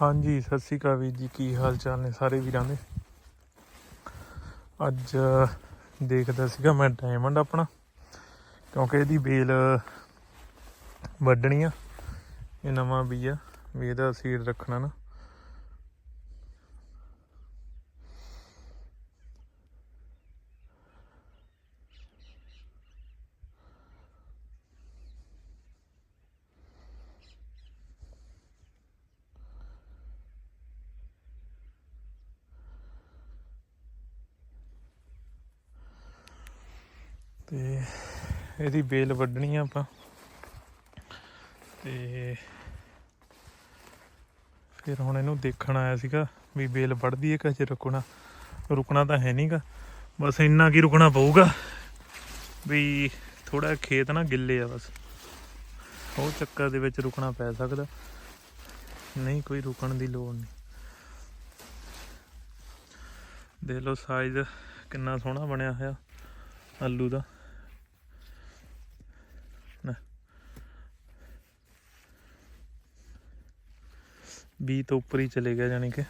ਹਾਂਜੀ, ਸਤਿ ਸ਼੍ਰੀ ਅਕਾਲ ਵੀਰ ਜੀ, ਕੀ ਹਾਲ ਚਾਲ ਨੇ ਸਾਰੇ ਵੀਰਾਂ ਦੇ? ਅੱਜ ਦੇਖਦਾ ਸੀਗਾ ਮੈਂ ਡਾਇਮੰਡ ਆਪਣਾ, ਕਿਉਂਕਿ ਇਹਦੀ ਬੇਲ ਵੱਢਣੀ ਆ, ਇਹ ਨਵਾਂ ਬੀਜ ਆ ਵੀ ਇਹਦਾ ਸੀਡ ਰੱਖਣਾ ਨਾ। ਤੇ ਇਹਦੀ ਬੇਲ ਵੱਢਣੀ ਆ ਆਪਾਂ। ਤੇ ਫਿਰ ਹੁਣ ਇਹਨੂੰ ਦੇਖਣ ਆਇਆ ਸੀਗਾ ਵੀ ਬੇਲ ਵੱਢਦੀ ਹੈ ਕਿ ਅਜੇ ਰੁਕਣਾ ਰੁਕਣਾ ਤਾਂ ਹੈ ਨਹੀਂਗਾ ਬਸ ਇੰਨਾ ਕੀ ਰੁਕਣਾ ਪਊਗਾ ਵੀ ਥੋੜਾ ਖੇਤ ਨਾ ਗਿੱਲੇ ਆ ਬਸ। ਉਹ ਚੱਕਰ ਦੇ ਵਿੱਚ ਰੁਕਣਾ ਪੈ ਸਕਦਾ। ਨਹੀਂ, ਕੋਈ ਰੁਕਣ ਦੀ ਲੋੜ ਨਹੀਂ। ਦੇਖ ਲਓ ਸਾਈਜ਼ ਕਿੰਨਾ ਸੋਹਣਾ ਬਣਿਆ ਹੋਇਆ ਆਲੂ ਦਾ। 20 ਤੋਂ ਉੱਪਰ ਹੀ ਚਲੇ ਗਿਆ ਜਾਨੀ ਕਿ।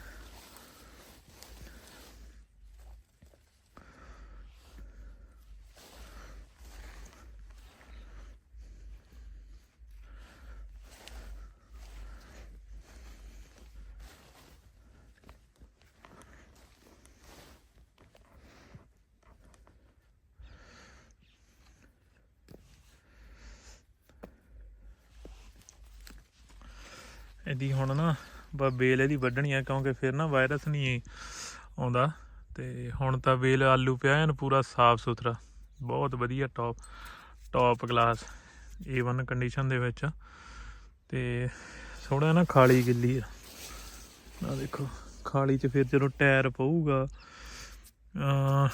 ਇਹਦੀ ਹੁਣ ਨਾ ਬ ਬੇਲ ਇਹਦੀ ਵੱਢਣੀ ਆ, ਕਿਉਂਕਿ ਫਿਰ ਨਾ ਵਾਇਰਸ ਨਹੀਂ ਆਉਂਦਾ। ਤੇ ਹੁਣ ਤਾਂ ਬੇਲ ਆਲੂ ਪਿਆ ਐਨ ਪੂਰਾ ਸਾਫ਼ ਸੁਥਰਾ। ਬਹੁਤ ਵਧੀਆ top top class A1 condition ਦੇ ਵਿੱਚ। ਆ। ਤੇ ਥੋੜਾ ਨਾ ਖਾਲੀ ਗਿੱਲੀ ਆ। ਆ ਦੇਖੋ, ਖਾਲੀ 'ਚ ਫਿਰ ਜਦੋਂ ਟਾਇਰ ਪਊਗਾ ਅ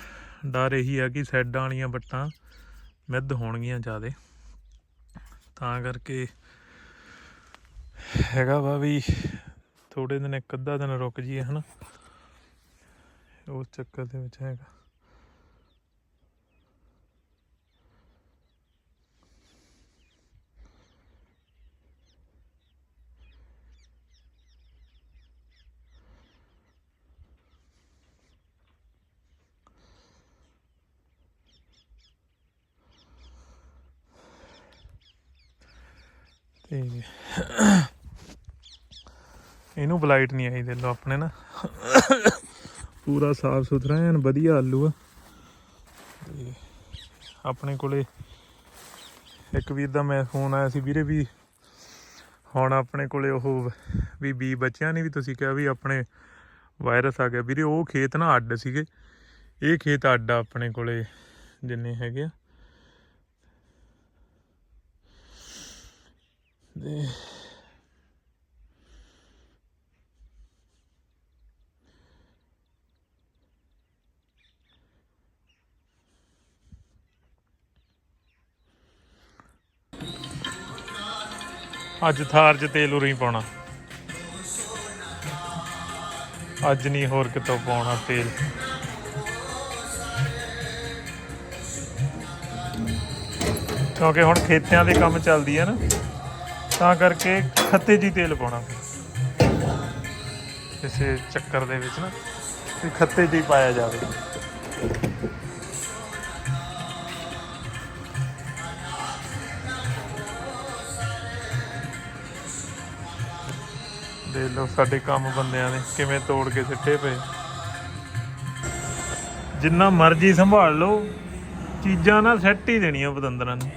ਡਰ ਇਹੀ ਆ ਕਿ ਸਾਈਡਾਂ ਵਾਲੀਆਂ ਬੱਟਾਂ ਮਿੱਧ ਹੋਣਗੀਆਂ ਜ਼ਿਆਦੇ। ਤਾਂ ਕਰਕੇ ਹੈਗਾ ਵਾ ਵੀ ਥੋੜੇ ਦਿਨ ਇੱਕ ਅੱਧਾ ਦਿਨ ਰੁਕ ਜੀਏ ਹਨਾ? ਉਸ ਚੱਕਰ ਦੇ ਵਿੱਚ ਹੈਗਾ। ਤੇ ਇਹਨੂੰ ਬਲਾਈਟ ਨਹੀਂ ਆਈ ਦੇ ਲੋ ਆਪਣੇ ਨਾ। ਪੂਰਾ ਸਾਫ਼ ਸੁਥਰਾ ਐਨ ਵਧੀਆ ਆਲੂ ਆ। ਤੇ ਆਪਣੇ ਕੋਲੇ ਇੱਕ ਵੀਰ ਦਾ ਮੈਂ ਫੋਨ ਆਇਆ ਸੀ ਵੀਰੇ ਵੀ ਹੁਣ ਆਪਣੇ ਕੋਲੇ ਉਹ ਵੀ ਬੀ ਬੱਚਿਆਂ ਨੇ ਵੀ ਤੁਸੀਂ ਕਿਹਾ ਵੀ ਆਪਣੇ ਵਾਇਰਸ ਆ ਗਿਆ। ਵੀਰੇ ਉਹ ਖੇਤ ਨਾ ਅੱਡ ਸੀਗੇ। ਇਹ ਖੇਤ ਅੱਡ ਆ ਆਪਣੇ ਕੋਲੇ ਜਿੰਨੇ ਹੈਗੇ ਆ। ਤੇ ਅੱਜ ਥਾਰ 'ਚ ਤੇਲ ਉਰੀ ਪਾਉਣਾ। ਅੱਜ ਨਹੀਂ ਹੋਰ ਕਿਤੋਂ ਪਾਉਣਾ ਤੇਲ। ਕਿਉਂਕਿ ਹੁਣ ਖੇਤਿਆਂ ਦੇ ਕੰਮ ਚੱਲਦੀ ਹੈ ਨਾ, ਤਾਂ ਕਰਕੇ ਖੱਤੇ ਜੀ ਤੇਲ ਪਾਉਣਾ। ਕਿਸੇ ਚੱਕਰ ਦੇ ਵਿੱਚ ਨਾ, ਵੀ ਖੱਤੇ ਜੀ ਪਾਇਆ ਜਾਵੇ। ਦੇਖ ਲਓ ਸਾਡੇ ਕੰਮ ਬੰਦਿਆਂ ਨੇ ਕਿਵੇਂ ਤੋੜ ਕੇ ਸਿੱਟੇ ਪਏ। ਜਿੰਨਾ ਮਰਜ਼ੀ ਸੰਭਾਲ ਲਓ, ਚੀਜ਼ਾਂ ਨਾ ਸੈੱਟ ਹੀ ਦੇਣੀਆਂ ਪਤੰਦਰਾਂ ਨੇ।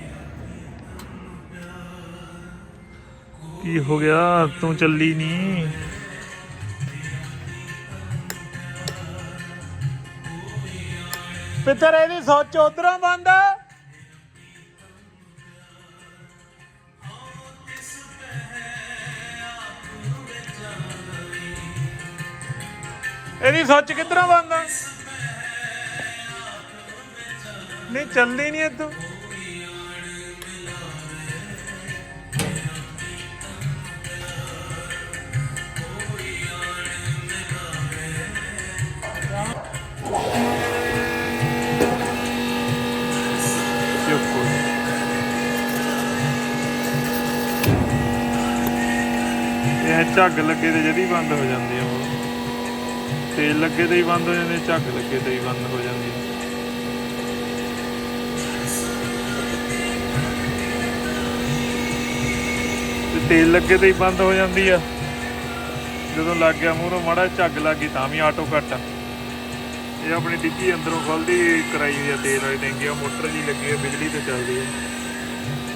ਕੀ ਹੋ ਗਿਆ? ਤੂੰ ਚੱਲੀ ਨਹੀਂ। ਪਿੱਤਰ ਇਹਦੀ ਸੋਚ ਉਧਰੋਂ ਬੰਦ। ਆ ਇਹਦੀ ਸੱਚ ਕਿੱਧਰੋਂ ਬੰਦ ਆ ਨਹੀਂ, ਚੱਲਦੀ ਨਹੀਂ ਇੱਥੋਂ। ਇਹ ਝੱਗ ਲੱਗੇ ਤੇ ਜਦੀ ਬੰਦ ਹੋ ਜਾਂਦੀ ਆ ਉਹ। ਤੇਲ ਲੱਗੇ ਤੇ ਹੀ ਬੰਦ ਹੋ ਜਾਂਦੇ, ਝੱਗ ਲੱਗੇ ਤੇ ਹੀ ਬੰਦ ਹੋ ਜਾਂਦੀ ਤੇ ਤੇਲ ਲੱਗੇ ਤੇ ਹੀ ਬੰਦ ਹੋ ਜਾਂਦੀ ਆ। ਜਦੋਂ ਲੱਗ ਗਿਆ ਮੂਹਰੋਂ ਮਾੜਾ ਝੱਗ ਲੱਗ ਗਈ ਤਾਂ ਵੀ ਆਟੋ ਕੱਟ ਆ। ਇਹ ਆਪਣੀ ਡਿੱਗੀ ਅੰਦਰੋਂ ਖੋਲਦੀ ਕਰਾਈ ਹੋਈ ਆ ਤੇਲ ਵਾਲੀ ਟੈਂਕੀ ਆ, ਮੋਟਰ ਜੀ ਲੱਗੀ ਆ, ਬਿਜਲੀ ਤੇ ਚੱਲਦੀ ਆ।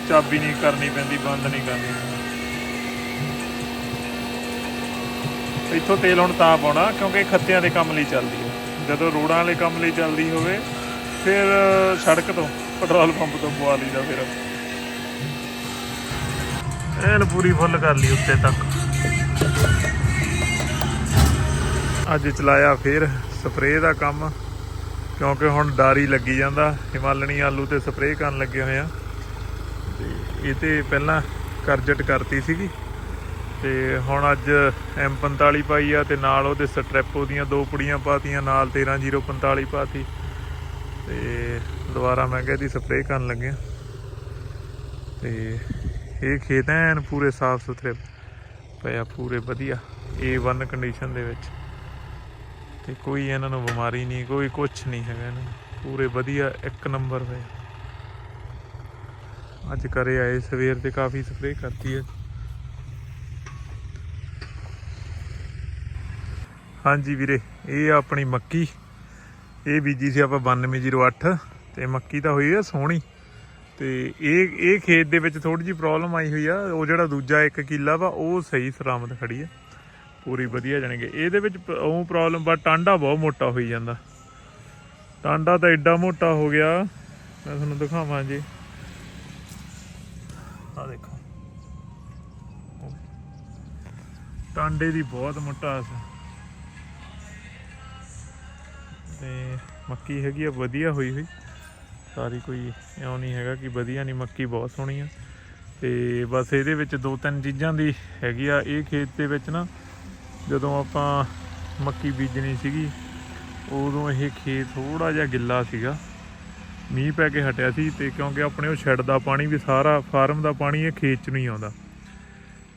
ਚਾਬੀ ਨਹੀਂ ਕਰਨੀ ਪੈਂਦੀ, ਬੰਦ ਨਹੀਂ ਕਰਨੀ। ਇੱਥੋਂ ਤੇਲ ਹੁਣ ਤਾਂ ਪਾਉਣਾ, ਕਿਉਂਕਿ ਖੱਤਿਆਂ ਦੇ ਕੰਮ ਲਈ ਚੱਲਦੀ ਹੈ। ਜਦੋਂ ਰੋਡਾਂ ਵਾਲੇ ਕੰਮ ਲਈ ਚੱਲਦੀ ਹੋਵੇ, ਫਿਰ ਸੜਕ ਤੋਂ, ਪੈਟਰੋਲ ਪੰਪ ਤੋਂ ਪਵਾ ਲਈਦਾ ਫਿਰ। ਐਨ ਪੂਰੀ ਫੁੱਲ ਕਰ ਲਈ ਉੱਤੇ ਤੱਕ। ਅੱਜ ਚਲਾਇਆ ਫਿਰ ਸਪਰੇਅ ਦਾ ਕੰਮ, ਕਿਉਂਕਿ ਹੁਣ ਡਾਰੀ ਲੱਗੀ ਜਾਂਦਾ, ਹਿਮਾਲਣੀ ਆਲੂ ਤੇ ਸਪਰੇਅ ਕਰਨ ਲੱਗੇ ਹੋਏ ਆ। ਇਹ ਤੇ ਪਹਿਲਾਂ ਕਰਜਟ ਕਰਤੀ ਸੀਗੀ। ਤੇ ਹੁਣ ਅੱਜ M45 ਪਾਈ ਆ ਤੇ ਨਾਲ ਉਹਦੇ ਸਟ੍ਰੈਪੋ ਦੀਆਂ ਦੋ ਪੁੜੀਆਂ ਪਾਤੀਆਂ, ਨਾਲ 13045 ਪਾਤੀ। ਤੇ ਦੁਬਾਰਾ ਮੈਂ ਕਿਹਾ ਦੀ ਸਪਰੇਅ ਕਰਨ ਲੱਗਿਆ ਆ। ਤੇ ਇਹ ਖੇਤ ਐਨ ਪੂਰੇ ਸਾਫ਼ ਸੁਥਰੇ ਪਿਆ ਪੂਰੇ ਵਧੀਆ A1 ਕੰਡੀਸ਼ਨ ਦੇ ਵਿੱਚ। ਤੇ ਕੋਈ ਇਹਨਾਂ ਨੂੰ ਬਿਮਾਰੀ ਨਹੀਂ, ਕੋਈ ਕੁਝ ਨਹੀਂ ਹੈਗਾ ਇਹਨਾਂ ਪੂਰੇ ਵਧੀਆ, ਇੱਕ ਨੰਬਰ ਪਏ ਅੱਜ ਕਰੇ ਆਏ, ਸਵੇਰ ਤੇ ਕਾਫੀ ਸਪਰੇਅ ਕਰਤੀ ਹੈ ਹਾਂਜੀ ਵੀਰੇ, ਇਹ ਆ ਆਪਣੀ ਮੱਕੀ। ਇਹ ਬੀਜੀ ਸੀ ਆਪਾਂ 9208 ਤੇ ਮੱਕੀ ਤਾਂ ਹੋਈ ਆ ਸੋਹਣੀ। ਤੇ ਇਹ ਇਹ ਖੇਤ ਦੇ ਵਿੱਚ ਥੋੜੀ ਜੀ ਪ੍ਰੋਬਲਮ ਆਈ ਹੋਈ ਆ, ਉਹ ਜਿਹੜਾ ਦੂਜਾ ਇੱਕ ਕਿੱਲਾ ਵਾ, ਉਹ ਸਹੀ ਸਲਾਮਤ ਖੜੀ ਆ। ਪੂਰੀ ਵਧੀਆ ਜਾਣਗੇ। ਇਹਦੇ ਵਿੱਚ ਉਹ ਪ੍ਰੋਬਲਮ ਬਾ ਟਾਂਡਾ ਬਹੁਤ ਮੋਟਾ ਹੋਈ ਜਾਂਦਾ। ਟਾਂਡਾ ਤਾਂ ਐਡਾ ਮੋਟਾ ਹੋ ਗਿਆ, ਮੈਂ ਤੁਹਾਨੂੰ ਦਿਖਾਵਾਂ ਜੀ। ਆ ਦੇਖੋ। ਟਾਂਡੇ ਦੀ ਬਹੁਤ ਮੋਟਾ ਸੀ ਤੇ ਮੱਕੀ ਹੈਗੀ ਆ, ਵਧੀਆ ਹੋਈ ਹੋਈ। ਸਾਰੀ ਕੋਈ ਇਉਂ ਨਹੀਂ ਹੈਗਾ ਕਿ ਵਧੀਆ ਨਹੀਂ, ਮੱਕੀ ਬਹੁਤ ਸੋਹਣੀ ਆ। ਤੇ ਬਸ ਇਹਦੇ ਵਿੱਚ ਦੋ ਤਿੰਨ ਚੀਜ਼ਾਂ ਦੀ ਹੈਗੀ ਆ। ਇਹ ਖੇਤ ਦੇ ਵਿੱਚ ਨਾ ਜਦੋਂ ਆਪਾਂ ਮੱਕੀ ਬੀਜਣੀ ਸੀਗੀ, ਉਦੋਂ ਇਹ ਖੇਤ ਥੋੜਾ ਜਿਹਾ ਗਿੱਲਾ ਸੀਗਾ। ਮੀਂਹ ਪੈ ਕੇ ਹਟਿਆ ਸੀ ਤੇ ਕਿਉਂਕਿ ਆਪਣੇ ਉਹ ਛੱਡ ਦਾ ਪਾਣੀ ਵੀ ਸਾਰਾ, ਫਾਰਮ ਦਾ ਪਾਣੀ ਇਹ ਖੇਤ 'ਚ ਨਹੀਂ ਆਉਂਦਾ।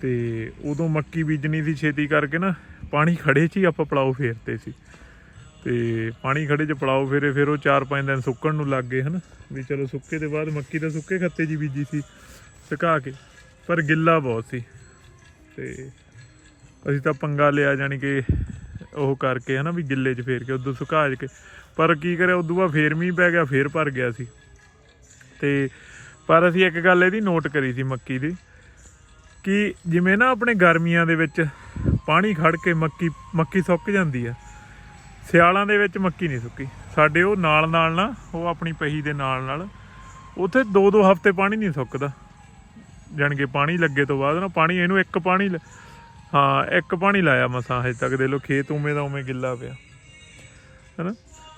ਤੇ ਉਦੋਂ ਮੱਕੀ ਬੀਜਣੀ ਦੀ ਛੇਤੀ ਕਰਕੇ ਨਾ, ਪਾਣੀ ਖੜੇ 'ਚ ਹੀ ਆਪਾਂ ਪਲਾਉ ਫੇਰਤੇ ਸੀ। ਤੇ ਪਾਣੀ ਖੜੇ 'ਚ ਪਲਾਉ ਫੇਰੇ, ਫਿਰ ਉਹ 4-5 ਦਿਨ ਸੁੱਕਣ ਨੂੰ ਲੱਗ ਗਏ, ਹਨ? ਵੀ ਚਲੋ ਸੁੱਕੇ ਦੇ ਬਾਅਦ ਮੱਕੀ ਤਾਂ ਸੁੱਕੇ ਖੱਤੇ 'ਚ ਹੀ ਬੀਜੀ ਸੀ, ਸੁਕਾ ਕੇ। ਪਰ ਗਿੱਲਾ ਬਹੁਤ ਸੀ। ਤੇ ਅਸੀਂ ਤਾਂ ਪੰਗਾ ਲਿਆ, ਜਾਣੀ ਕਿ ਉਹ ਕਰਕੇ, ਹਨਾ, ਵੀ ਗਿੱਲੇ 'ਚ ਫੇਰ ਕੇ, ਉਦੋਂ ਸੁਕਾ ਕੇ। ਪਰ ਕੀ ਕਰਿਆ, ਉਦੋਂ ਬਾਅਦ ਫੇਰ ਮੀਂਹ ਪੈ ਗਿਆ, ਫੇਰ ਭਰ ਗਿਆ ਸੀ। ਤੇ ਪਰ ਅਸੀਂ ਇੱਕ ਗੱਲ ਇਹਦੀ ਨੋਟ ਕਰੀ ਸੀ ਮੱਕੀ ਦੀ, ਕਿ ਜਿਵੇਂ ਨਾ ਆਪਣੇ ਗਰਮੀਆਂ ਦੇ ਵਿੱਚ ਪਾਣੀ ਖੜ ਕੇ ਮੱਕੀ ਮੱਕੀ ਸੁੱਕ ਜਾਂਦੀ ਆ ਸਿਆਲਾਂ ਦੇ ਵਿੱਚ ਮੱਕੀ ਨਹੀਂ ਸੁੱਕੀ। ਸਾਡੇ ਉਹ ਨਾਲ ਨਾਲ ਨਾ, ਉਹ ਆਪਣੀ ਪਹੀ ਦੇ ਨਾਲ ਨਾਲ, ਉੱਥੇ ਦੋ ਦੋ ਹਫ਼ਤੇ ਪਾਣੀ ਨਹੀਂ ਸੁੱਕਦਾ। ਜਾਣੀ ਕਿ ਪਾਣੀ ਲੱਗੇ ਤੋਂ ਬਾਅਦ ਨਾ ਪਾਣੀ, ਇਹਨੂੰ ਇੱਕ ਪਾਣੀ ਹਾਂ, ਇੱਕ ਪਾਣੀ ਲਾਇਆ ਮਸਾਂ ਹਜੇ ਤੱਕ ਦੇ ਲੋ ਖੇਤ ਉਵੇਂ ਦਾ ਉਵੇਂ ਗਿੱਲਾ ਪਿਆ। ਹੈਨਾ?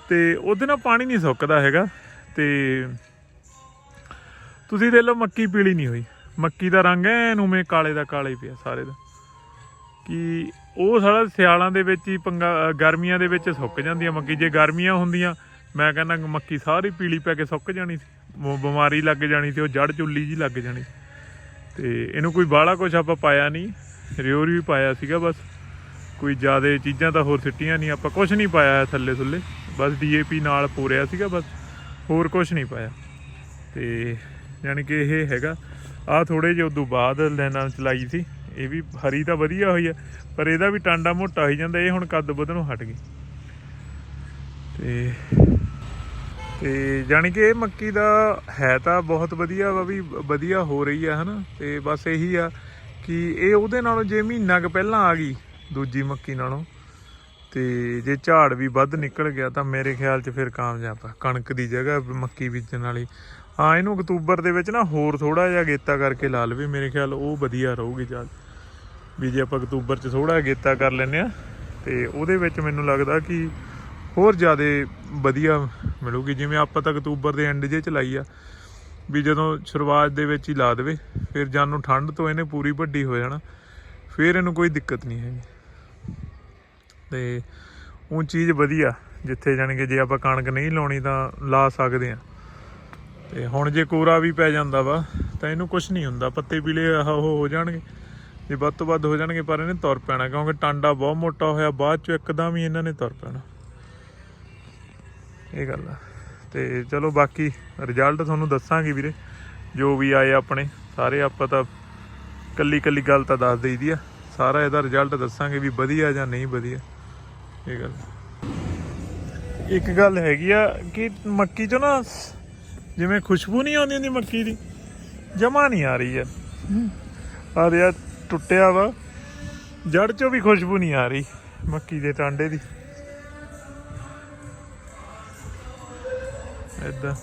ਤੇ ਉਹਦੇ ਨਾਲ ਪਾਣੀ ਨਹੀਂ ਸੁੱਕਦਾ ਹੈਗਾ। ਤੇ ਤੁਸੀਂ ਦੇਖ ਲਓ ਮੱਕੀ ਪੀਲੀ ਨਹੀਂ ਹੋਈ। ਮੱਕੀ ਦਾ ਰੰਗ ਐਨ ਉਵੇਂ ਕਾਲੇ ਦਾ ਕਾਲੇ ਪਿਆ ਸਾਰੇ ਦਾ। ਕਿ ਉਹ ਸਾਰਾ ਸਿਆਲਾਂ ਦੇ ਵਿੱਚ ਹੀ ਪੰਗਾ ਗਰਮੀਆਂ ਦੇ ਵਿੱਚ ਸੁੱਕ ਜਾਂਦੀਆਂ ਮੱਕੀ। ਜੇ ਗਰਮੀਆਂ ਹੁੰਦੀਆਂ, ਮੈਂ ਕਹਿੰਦਾ ਮੱਕੀ ਸਾਰੀ ਪੀਲੀ ਪੈ ਕੇ ਸੁੱਕ ਜਾਣੀ ਸੀ। ਬ- ਬਿਮਾਰੀ ਲੱਗ ਜਾਣੀ ਸੀ, ਉਹ ਜੜ ਚੁੱਲੀ ਜੀ ਲੱਗ ਜਾਣੀ ਤੇ ਇਹਨੂੰ ਕੋਈ ਬਾਹਲਾ ਕੁਝ ਆਪਾਂ ਪਾਇਆ ਨਹੀਂ, ਰਿਓਰ ਵੀ ਪਾਇਆ ਸੀਗਾ ਬਸ। ਕੋਈ ਜ਼ਿਆਦਾ ਚੀਜ਼ਾਂ ਤਾਂ ਹੋਰ ਸਿੱਟੀਆਂ ਨਹੀਂ, ਆਪਾਂ ਕੁਝ ਨਹੀਂ ਪਾਇਆ ਥੱਲੇ ਥੱਲੇ ਥੁੱਲੇ। ਬਸ ਡੀਏਪੀ ਨਾਲ ਪੂਰਿਆ ਸੀਗਾ ਬਸ, ਹੋਰ ਕੁਝ ਨਹੀਂ ਪਾਇਆ। ਤੇ ਯਾਨੀ ਕਿ ਇਹ ਹੈਗਾ। ਆ ਥੋੜੇ ਜਿਹਾ ਉਦੋਂ ਬਾਅਦ ਲੈਣਾ ਚਲਾਈ ਸੀ। ਇਹ ਵੀ ਹਰੀ ਤਾਂ ਵਧੀਆ ਹੋਈ ਆ, ਪਰ ਇਹਦਾ ਵੀ ਟਾਂਡਾ ਮੋਟਾ ਹੋਈ ਜਾਂਦਾ, ਇਹ ਹੁਣ ਕੱਦ ਵਧਣੋਂ ਹਟ ਗਈ। ਤੇ ਤੇ ਜਾਣੀ ਕਿ ਇਹ ਮੱਕੀ ਦਾ ਹੈ ਤਾਂ ਬਹੁਤ ਵਧੀਆ ਵਾ, ਵੀ ਵਧੀਆ ਹੋ ਰਹੀ ਆ, ਹਨਾ? ਤੇ ਬਸ ਇਹੀ ਆ ਕਿ ਇਹ ਉਹਦੇ ਨਾਲੋਂ ਜੇ ਮਹੀਨਾ ਕੁ ਪਹਿਲਾਂ ਆ ਗਈ, ਦੂਜੀ ਮੱਕੀ ਨਾਲੋਂ, ਤੇ ਜੇ ਝਾੜ ਵੀ ਵੱਧ ਨਿਕਲ ਗਿਆ ਤਾਂ ਮੇਰੇ ਖਿਆਲ 'ਚ ਫਿਰ ਕਾਮਯਾਬ ਆ, ਕਣਕ ਦੀ ਜਗ੍ਹਾ ਮੱਕੀ ਬੀਜਣ ਵਾਲੀ। ਹਾਂ, ਇਹਨੂੰ ਅਕਤੂਬਰ ਦੇ ਵਿੱਚ ਨਾ ਹੋਰ ਥੋੜਾ ਜਿਹਾ ਗੇਤਾ ਕਰਕੇ ਲਾ ਲਵੇ, ਮੇਰੇ ਖਿਆਲ ਉਹ ਵਧੀਆ ਰਹੂਗੀ ਚੱਲ ਵੀ ਜੇ ਆਪਾਂ ਅਕਤੂਬਰ 'ਚ ਥੋੜਾ ਗੇਤਾ ਕਰ ਲੈਨੇ ਆ ਤੇ ਉਹਦੇ ਵਿੱਚ ਮੈਨੂੰ ਲੱਗਦਾ ਕਿ ਹੋਰ ਜ਼ਿਆਦਾ ਵਧੀਆ ਮਿਲੂਗੀ, ਜਿਵੇਂ ਆਪਾਂ ਤਾਂ ਅਕਤੂਬਰ ਦੇ ਐਂਡ ਜੇ ਚਲਾਈ ਆ, ਵੀ ਜਦੋਂ ਸ਼ੁਰੂਆਤ ਦੇ ਵਿੱਚ ਹੀ ਲਾ ਦੇਵੇ, ਫਿਰ ਜਾਨ ਨੂੰ ਠੰਡ ਤੋਂ ਇਹਨੇ ਪੂਰੀ ਵੱਡੀ ਹੋ ਜਾਣਾ, ਫਿਰ ਇਹਨੂੰ ਕੋਈ ਦਿੱਕਤ ਨਹੀਂ ਹੈਗੀ। ਤੇ ਉਹ ਚੀਜ਼ ਵਧੀਆ, ਜਿੱਥੇ ਜਾਣੀ ਕਿ ਜੇ ਆਪਾਂ ਕਣਕ ਨਹੀਂ ਲਾਉਣੀ ਤਾਂ ਲਾ ਸਕਦੇ ਆ ਤੇ ਹੁਣ ਜੇ ਕੋਰਾ ਵੀ ਪੈ ਜਾਂਦਾ ਵਾ, ਤਾਂ ਇਹਨੂੰ ਕੁਝ ਨਹੀਂ ਹੁੰਦਾ, ਪੱਤੇ ਪੀਲੇ ਆਹ ਉਹ ਹੋ ਜਾਣਗੇ। ਜੇ ਵੱਧ ਤੋਂ ਵੱਧ ਹੋ ਜਾਣਗੇ ਪਰ ਇਹਨੇ ਤੁਰ ਪੈਣਾ ਕਿਉਂਕਿ ਟਾਂਡਾ ਬਹੁਤ ਮੋਟਾ ਹੋਇਆ ਬਾਅਦ ਚ ਇੱਕਦਮ ਹੀ ਇਹਨਾਂ ਨੇ ਤੁਰ ਪੈਣਾ। ਇਹ ਗੱਲ ਆ। ਤੇ ਚਲੋ ਬਾਕੀ ਰਿਜ਼ਲਟ ਤੁਹਾਨੂੰ ਦੱਸਾਂਗੇ ਵੀਰੇ ਜੋ ਵੀ ਆਏ ਆਪਣੇ ਸਾਰੇ ਆਪਾਂ ਤਾਂ ਕੱਲੀ ਕੱਲੀ ਗੱਲ ਤਾਂ ਦੱਸ ਦੇਈਦੀ ਆ। ਸਾਰਾ ਇਹਦਾ ਰਿਜ਼ਲਟ ਦੱਸਾਂਗੇ ਵੀ ਵਧੀਆ ਜਾਂ ਨਹੀਂ ਵਧੀਆ। ਇਹ ਗੱਲ ਇੱਕ ਗੱਲ ਹੈਗੀ ਆ ਕਿ ਮੱਕੀ ਚੋਂ ਨਾ ਜਿਵੇਂ ਖੁਸ਼ਬੂ ਨਹੀਂ ਆਉਂਦੀ ਹੁੰਦੀ ਮੱਕੀ ਦੀ ਜਮਾ ਨਹੀਂ ਆ ਰਹੀ ਆ। ਆ ਰਿਹਾ ਟੁੱਟਿਆ ਵਾ। ਜੜ ਚੋਂ ਵੀ ਖੁਸ਼ਬੂ ਨਹੀਂ ਆ ਰਹੀ, ਮੱਕੀ ਦੇ ਟਾਂਡੇ ਦੀ। ਏਦਾਂ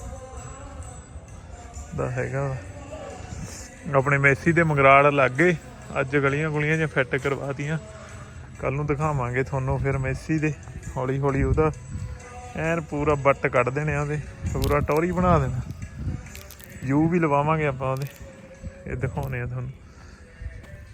ਦਾ ਹੈਗਾ ਵਾ। ਆਪਣੇ ਮੈਸੀ ਦੇ ਮੰਗਰਾੜ ਲੱਗ, ਅੱਜ ਗਲੀਆਂ ਗੁਲੀਆਂ ਜਿਹਾ ਫਿੱਟ ਕਰਵਾਤੀਆਂ। ਕੱਲ ਨੂੰ ਦਿਖਾਵਾਂਗੇ ਤੁਹਾਨੂੰ ਫਿਰ ਮੈਸੀ ਦੇ ਹੌਲੀ ਹੌਲੀ ਉਹਦਾ। ਐਨ ਪੂਰਾ ਬੱਟ ਕੱਢ ਦੇਣੇ ਆ ਉਹਦੇ, ਪੂਰਾ ਟੌਰੀ ਬਣਾ ਦੇਣਾ। ਯੂ ਵੀ ਲਵਾਵਾਂਗੇ ਆਪਾਂ ਉਹਦੇ। ਇਹ ਦਿਖਾਉਣੇ ਆ ਤੁਹਾਨੂੰ।